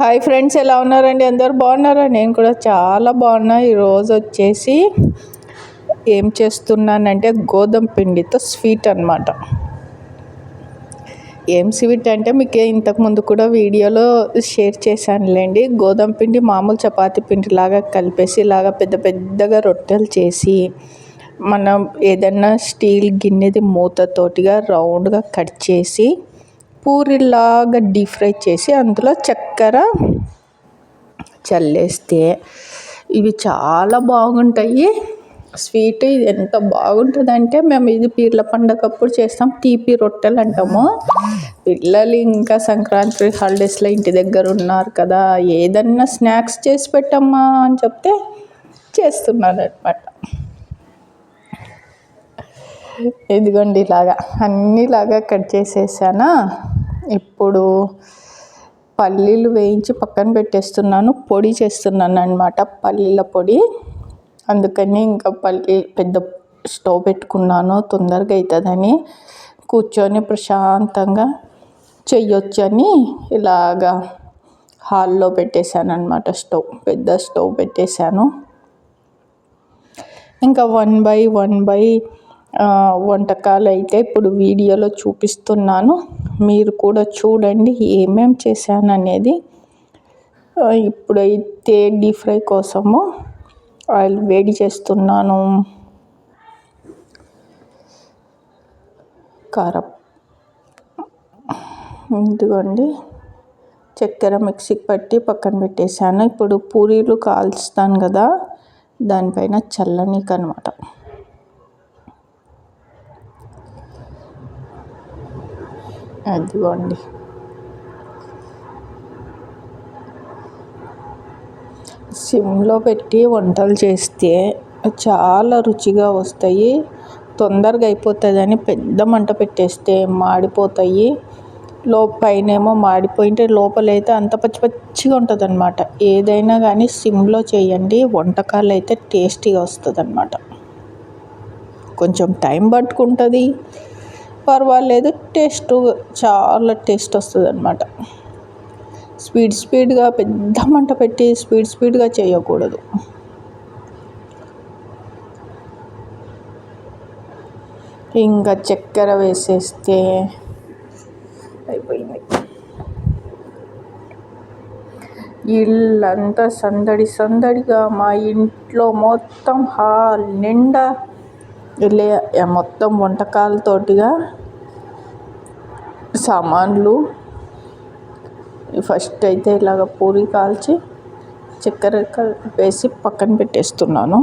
Hi friends ఎలా ఉన్నారండి? అందరు బాగున్నారా? నేను కూడా చాలా బాగున్నా. ఈరోజు వచ్చేసి ఏం చేస్తున్నానంటే గోధుమ పిండితో స్వీట్ అనమాట ఏం స్వీట్ అంటే మీకు ఇంతకుముందు కూడా వీడియోలో షేర్ చేశానులేండి. గోధుమ పిండి మామూలు చపాతీ పిండి లాగా కలిపేసి ఇలాగా పెద్ద పెద్దగా రొట్టెలు చేసి మనం ఏదన్నా స్టీల్ గిన్నెది మూతతోటిగా రౌండ్గా కట్ చేసి పూరిలాగా డీప్ ఫ్రై చేసి అందులో చక్కెర చల్లేస్తే ఇవి చాలా బాగుంటాయి. స్వీట్ ఇది ఎంత బాగుంటుందంటే మేము ఇది పీర్ల పండగప్పుడు చేస్తాం. తీపి రొట్టెలు అంటాము. పిల్లలు ఇంకా సంక్రాంతి హాలిడేస్లో ఇంటి దగ్గర ఉన్నారు కదా ఏదన్నా స్నాక్స్ చేసి పెట్టమ్మా అని చెప్తే చేస్తున్నారు అనమాట ఇదిగోండి ఇలాగా అన్నిలాగా కట్ చేసేసానా? ఇప్పుడు పల్లీలు వేయించి పక్కన పెట్టేస్తున్నాను పొడి చేస్తున్నాను అనమాట పల్లీల పొడి. అందుకని ఇంకా పల్లి పెద్ద స్టవ్ పెట్టుకున్నాను తొందరగా అవుతుందని కూర్చొని ప్రశాంతంగా చెయ్యొచ్చని ఇలాగా హాల్లో పెట్టేశాను అనమాట స్టవ్ పెద్ద స్టవ్ పెట్టేశాను. ఇంకా వన్ బై వన్ బై వంటకాలు అయితే ఇప్పుడు వీడియోలో చూపిస్తున్నాను. మీరు కూడా చూడండి ఏమేం చేశాను అనేది ఇప్పుడైతే డీప్ ఫ్రై కోసము ఆయిల్ వేడి చేస్తున్నాను. కారం. ఇదిగోండి. చక్కెర మిక్సీకి పట్టి పక్కన పెట్టేశాను. ఇప్పుడు పూరీలు కాల్చుతాను కదా దానిపైన చల్లనీకి అదిగోండి. సిమ్లో పెట్టి వంటలు చేస్తే చాలా రుచిగా వస్తాయి. తొందరగా అయిపోతుందని పెద్ద మంట పెట్టేస్తే మాడిపోతాయి. లో పైనేమో మాడిపోయింటే లోపలైతే అంత పచ్చి పచ్చిగా ఉంటుంది అనమాట ఏదైనా కానీ సిమ్లో చేయండి వంటకాలు అయితే టేస్టీగా వస్తుంది అనమాట కొంచెం టైం పట్టుకుంటుంది. పర్వాలేదు. టేస్ట్ చాలా టేస్ట్ వస్తుంది అనమాట స్పీడ్ స్పీడ్గా పెద్ద మంట పెట్టి స్పీడ్ స్పీడ్గా చేయకూడదు. ఇంకా చక్కెర వేసేస్తే అయిపోయింది. ఇల్లంతా సందడి సందడిగా మా ఇంట్లో మొత్తం హాల్ నిండా లే మొత్తం వంటకాలతోటిగా సామాన్లు ఫస్ట్ అయితే ఇలాగ పూరి కాల్చి చక్కెర వేసి పక్కన పెట్టేస్తున్నాను.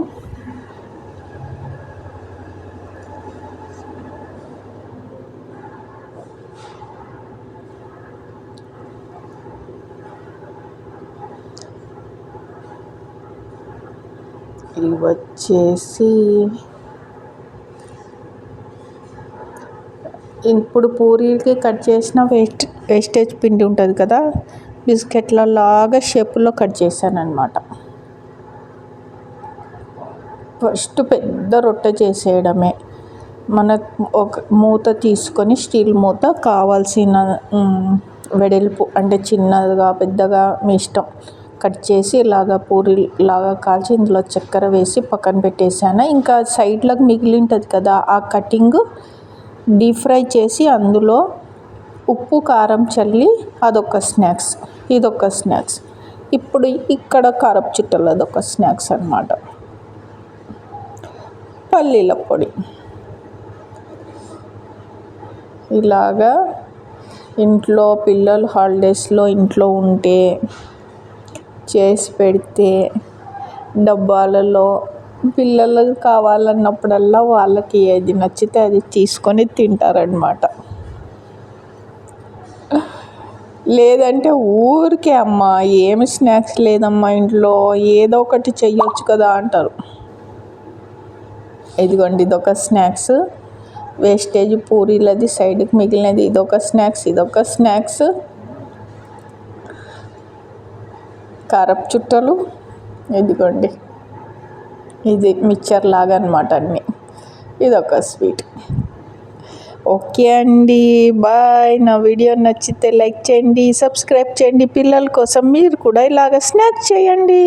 ఇవి వచ్చేసి ఇప్పుడు పూరీలకి కట్ చేసిన వేస్ట్ వేస్టేజ్ పిండి ఉంటుంది కదా బిస్కెట్ల లాగా షేపులో కట్ చేశాను అనమాట ఫస్ట్ పెద్ద రొట్టె చేసేయడమే. మన ఒక మూత తీసుకొని స్టీల్ మూత కావాల్సిన వెడల్పు అంటే చిన్నదిగా పెద్దగా మీ ఇష్టం కట్ చేసి ఇలాగ పూరి లాగా కాల్చి ఇందులో చక్కెర వేసి పక్కన పెట్టేసాను ఇంకా సైడ్లకు మిగిలి ఉంటుంది కదా ఆ కటింగ్ డీప్ ఫ్రై చేసి అందులో ఉప్పు కారం చల్లి అదొక స్నాక్స్. ఇదొక స్నాక్స్. ఇప్పుడు ఇక్కడ కారపు చిట్టలు అదొక స్నాక్స్ అనమాట పల్లీల పొడి. ఇలాగా ఇంట్లో పిల్లలు హాలిడేస్లో ఇంట్లో ఉంటే చేసి పెడితే డబ్బాలలో పిల్లలకు కావాలన్నప్పుడల్లా వాళ్ళకి ఏది నచ్చితే అది తీసుకొని తింటారనమాట లేదంటే ఊరికే అమ్మ ఏమి స్నాక్స్ లేదమ్మా ఇంట్లో ఏదో ఒకటి చెయ్యొచ్చు కదా అంటారు. ఇదిగోండి ఇదొక స్నాక్స్. వేస్టేజ్ పూరీలది సైడ్కి మిగిలినది ఇదొక స్నాక్స్ ఇదొక స్నాక్స్. కారపు చుట్టలు ఇదిగోండి. ఇది మిక్చర్ లాగా అనమాట అన్నీ. ఇదొక స్వీట్. ఓకే అండి బాయ్. నా వీడియో నచ్చితే లైక్ చేయండి సబ్స్క్రైబ్ చేయండి. పిల్లల కోసం మీరు కూడా ఇలాగ స్నాక్ చేయండి.